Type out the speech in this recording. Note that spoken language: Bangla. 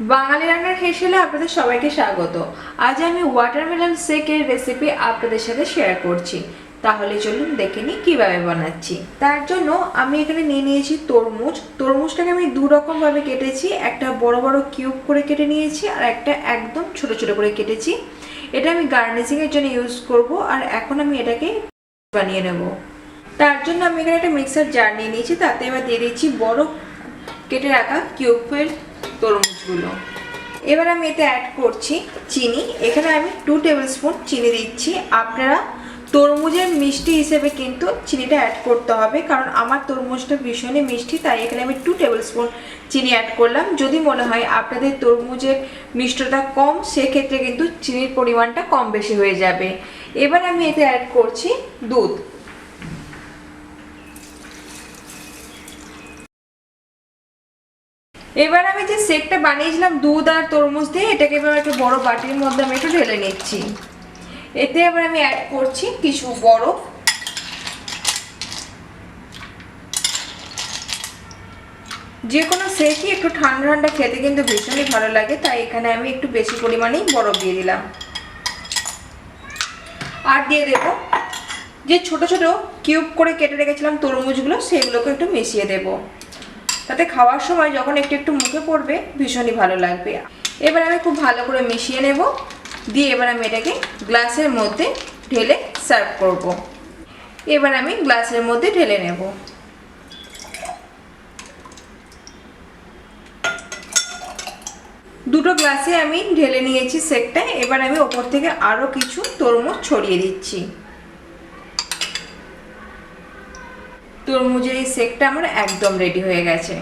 বাঙালি রান্নার হেসেলে আপনাদের সবাইকে স্বাগত। আজ আমি ওয়াটারমেলন শেকের রেসিপি আপনাদের সাথে শেয়ার করছি। তাহলে চলুন দেখে নিই কীভাবে বানাচ্ছি। তার জন্য আমি এখানে নিয়ে নিয়েছি তরমুজ। তরমুজটাকে আমি দু কেটেছি। একটা বড় বড় কিউব করে কেটে নিয়েছি আর একটা একদম ছোট ছোট করে কেটেছি। এটা আমি গার্নিশিংয়ের জন্য ইউজ করব আর এখন আমি এটাকে বানিয়ে নেব। তার জন্য আমি এখানে একটা মিক্সার জার নিয়ে নিয়েছি। তাতে এবার দিয়ে দিচ্ছি বড় কেটে রাখা কিউবের তরমুজগুলো। এবার আমি এতে অ্যাড করছি চিনি। এখানে আমি টু টেবিল স্পুন চিনি দিচ্ছি। আপনারা তরমুজের মিষ্টি হিসেবে কিন্তু চিনিটা অ্যাড করতে হবে, কারণ আমার তরমুজটা ভীষণই মিষ্টি, তাই এখানে আমি টু টেবিল স্পুন চিনি অ্যাড করলাম। যদি মনে হয় আপনাদের তরমুজের মিষ্টতা কম, সেক্ষেত্রে কিন্তু চিনির পরিমাণটা কম বেশি হয়ে যাবে। এবার আমি এতে অ্যাড করছি দুধ। এবার আমি যে সেকটা বানিয়েছিলাম দুধ আর তরমুজ দিয়ে, এটাকে এবার একটা বড় বাটির মধ্যে আমি একটু ঢেলে নিচ্ছি। এতে এবার আমি অ্যাড করছি কিছু বরফ। যে কোনো সেকই একটু ঠান্ডা ঠান্ডা খেতে কিন্তু ভীষণই ভালো লাগে, তাই এখানে আমি একটু বেশি পরিমাণেই বরফ দিয়ে দিলাম। আর দিয়ে দেবো যে ছোট ছোট কিউব করে কেটে রেখেছিলাম তরমুজগুলো, সেগুলোকে একটু মিশিয়ে দেবো। তাতে খাওয়ার সময় যখন একটু একটু মুখে পড়বে, ভীষণই ভালো লাগবে। এবার আমি খুব ভালো করে মিশিয়ে নেব। দিয়ে এবার আমি এটাকে গ্লাসের মধ্যে ঢেলে সার্ভ করব। এবার আমি গ্লাসের মধ্যে ঢেলে নেব। দুটো গ্লাসে আমি ঢেলে নিয়েছি সেকটা। এবার আমি ওপর থেকে আরও কিছু তরমুজ ছড়িয়ে দিচ্ছি। তরমুজের এই সেকটা আমার একদম রেডি হয়ে গেছে।